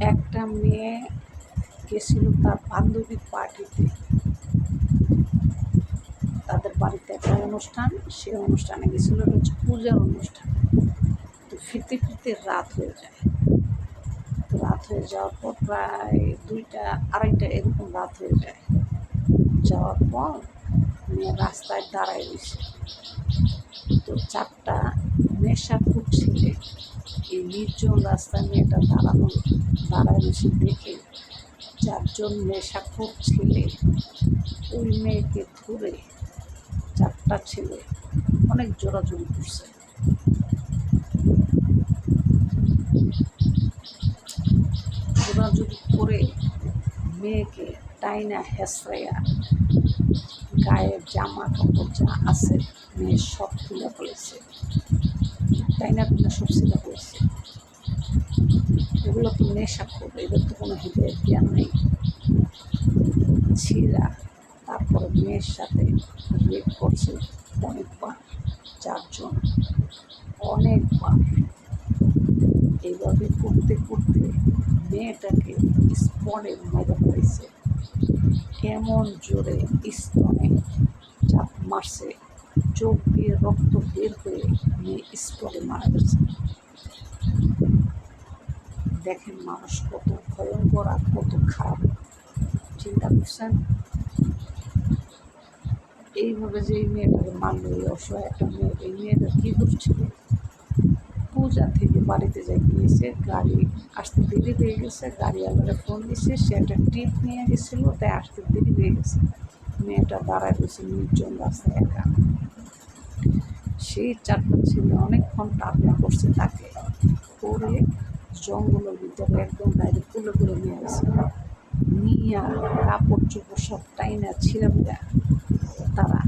একটা মেয়ে গেছিল তার বান্ধবীর পার্টিতে। তাদের বাড়িতে একটা অনুষ্ঠান, সে অনুষ্ঠানে গেছিল হচ্ছে পূজার অনুষ্ঠান। তো ফিরতে ফিরতে রাত হয়ে যায়। তো রাত হয়ে যাওয়ার পর প্রায় দুইটা, আড়াইটা এরকম রাত হয়ে যায়। যাওয়ার পর মেয়ে রাস্তায় দাঁড়ায় রয়েছে। তো চারটা নেশা খুব ছেলে, এই নির্জন রাস্তায় মেয়েটা দাঁড়ানো রয়েছে দেখে চারজন নেশাখোর ছেলে, ওই মেয়েকে ধরে চারটা ছেলে অনেক জোরাজুরি করছে। জোরাজুরি করে মেয়েকে টাইনা হেসরাইয়া গায়ের জামা কাপড় যা আছে মেয়ে সব তুলে ফেলেছে। টাইনা টুনা সব ছিঁড়ে ফেলেছে। এগুলো তো নেশা করবে, এদের তো কোনো হৃদয়ের জ্ঞান নেই। ছিঁড়া, তারপরে মেয়ের সাথে রেপ করছে অনেকবার, চারজন, অনেকবার। এইভাবে করতে করতে মেয়েটাকে স্পনে মেরে ফেলেছে। কেমন জোরে স্তনে চাপ মারছে, চোখ দিয়ে রক্ত বের হয়ে মেয়ে স্পটে মারা গেছে। দেখেন মানুষ কত ভয়ঙ্কর আর কত খারাপ। চিন্তা করছেন? এইভাবে যে এই মেয়েটাকে মারলো, এই অসহায় একটা মেয়ে, এই মেয়েটা কী করছিল পূজা থেকে বাড়িতে যাই গিয়েছে, গাড়ি আসতে দেরি হয়ে গেছে, গাড়িওয়ালারে ফোন দিছে, সে একটা টিপ নিয়ে গেছিল, তাই আসতে দেরি হয়ে গেছে। মেয়েটা দাঁড়ায় রয়েছে নির্জন রাস্তায় একা। সেই চারটা ছেলে অনেকক্ষণ টাকা করছে তাকে। করে জঙ্গলের ভিতরে একদম বাইরে তুলে করে নিয়ে গেছে নিয়া, কাপড় চোপড় সব টাইনা বিড়া তারা।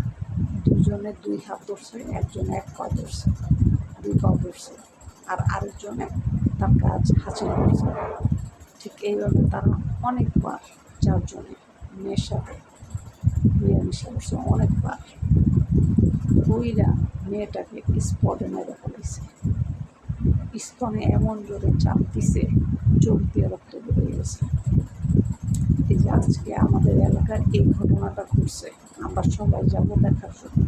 দুজনে দুই হাত ধরছে, একজন এক পা ধরছে, দুই পা ধরছে, আর আরেকজনে তার কাজ হাসিল করছে। ঠিক এইভাবে তারা অনেকবার চারজনে মেয়ের সাথে মিলামিশা করছে, অনেকবার। কইরা মেয়েটাকে স্পটে মেরে ফেলেছে। স্তনে এমন জোরে চাপ দিছে, চোখ দিয়ে রক্ত বেরিয়ে গেছে। এই যে আজকে আমাদের এলাকার এই ঘটনাটা ঘটছে, আমরা সবাই যাব দেখার জন্য।